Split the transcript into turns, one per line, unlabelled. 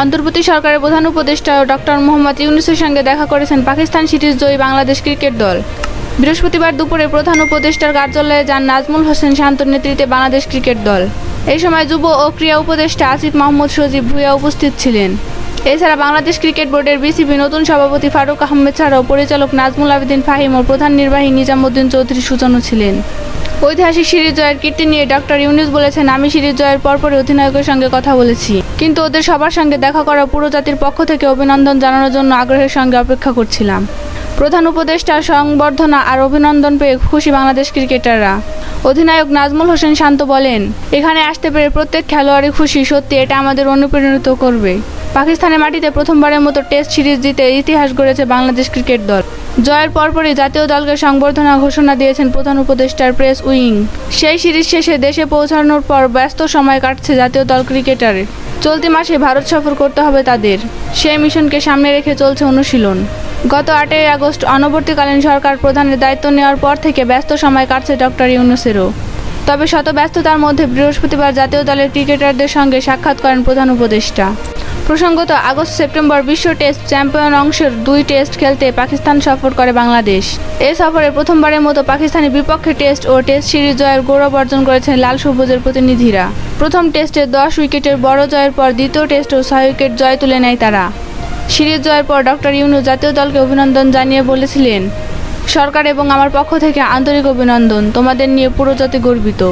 অন্তর্বর্তী সরকারের প্রধান উপদেষ্টা ডক্টর মোহাম্মদ ইউনুসের সঙ্গে দেখা করেছেন পাকিস্তান সিরিজ জয়ী বাংলাদেশ ক্রিকেট দল। বৃহস্পতিবার দুপুরে প্রধান উপদেষ্টার কার্যালয়ে যান নাজমুল হোসেন শান্তর নেতৃত্বে বাংলাদেশ ক্রিকেট দল। এই সময় যুব ও ক্রীড়া উপদেষ্টা আসিফ মাহমুদ সজীব ভুঁইয়া উপস্থিত ছিলেন। এছাড়া বাংলাদেশ ক্রিকেট বোর্ডের বিসিবি নতুন সভাপতি ফারুক আহমেদ ছাড়াও পরিচালক নাজমুল আবেদিন ফাহিম ও প্রধান নির্বাহী নিজামুদ্দিন চৌধুরী সূচনও ছিলেন। ঐতিহাসিক সিরিজ জয়ের কীর্তি নিয়ে ডক্টর ইউনুস বলেছেন, আমি সিরিজ জয়ের পরপরই অধিনায়কের সঙ্গে কথা বলেছি। কিন্তু ওদের সবার সঙ্গে দেখা করা পুরো জাতির পক্ষ থেকে অভিনন্দন জানানোর জন্য আগ্রহের সঙ্গে অপেক্ষা করছিলাম। প্রধান উপদেষ্টা সংবর্ধনা আর অভিনন্দন পেয়ে খুশি বাংলাদেশ ক্রিকেটাররা। অধিনায়ক নাজমুল হোসেন শান্ত বলেন, এখানে আসতে পেরে প্রত্যেক খেলোয়াড়ই খুশি, সত্যি এটা আমাদের অনুপ্রাণিত করবে। পাকিস্তানের মাটিতে প্রথমবারের মতো টেস্ট সিরিজ জিতে ইতিহাস গড়েছে বাংলাদেশ ক্রিকেট দল। জয়ের পরপরই জাতীয় দলকে সংবর্ধনা ঘোষণা দিয়েছেন প্রধান উপদেষ্টার প্রেস উইং। সেই সিরিজ শেষে দেশে পৌঁছানোর পর ব্যস্ত সময় কাটছে জাতীয় দল ক্রিকেটারের। চলতি মাসে ভারত সফর করতে হবে তাদের। সেই মিশনকে সামনে রেখে চলছে অনুশীলন। গত আটই আগস্ট অনবর্তীকালীন সরকার প্রধানের দায়িত্ব নেওয়ার পর থেকে ব্যস্ত সময় কাটছে ডক্টর ইউনুসেরও। তবে শত ব্যস্ততার মধ্যে বৃহস্পতিবার জাতীয় দলের ক্রিকেটারদের সঙ্গে সাক্ষাৎ করেন প্রধান উপদেষ্টা। প্রসঙ্গত, আগস্ট সেপ্টেম্বর বিশ্ব টেস্ট চ্যাম্পিয়ন অংশের দুই টেস্ট খেলতে পাকিস্তান সফর করে বাংলাদেশ। এ সফরে প্রথমবারের মতো পাকিস্তানি বিপক্ষে টেস্ট ও টেস্ট সিরিজ জয়ের গৌরব অর্জন করেছেন লাল সবুজের প্রতিনিধিরা। প্রথম টেস্টে দশ উইকেটের বড় জয়ের পর দ্বিতীয় টেস্টেও ছয় উইকেট জয় তুলে নেয় তারা। সিরিজ জয়ের পর ডক্টর ইউনু জাতীয় দলকে অভিনন্দন জানিয়ে বলেছিলেন, সরকার এবং আমার পক্ষ থেকে আন্তরিক অভিনন্দন, তোমাদের নিয়ে পুরো জাতি গর্বিত।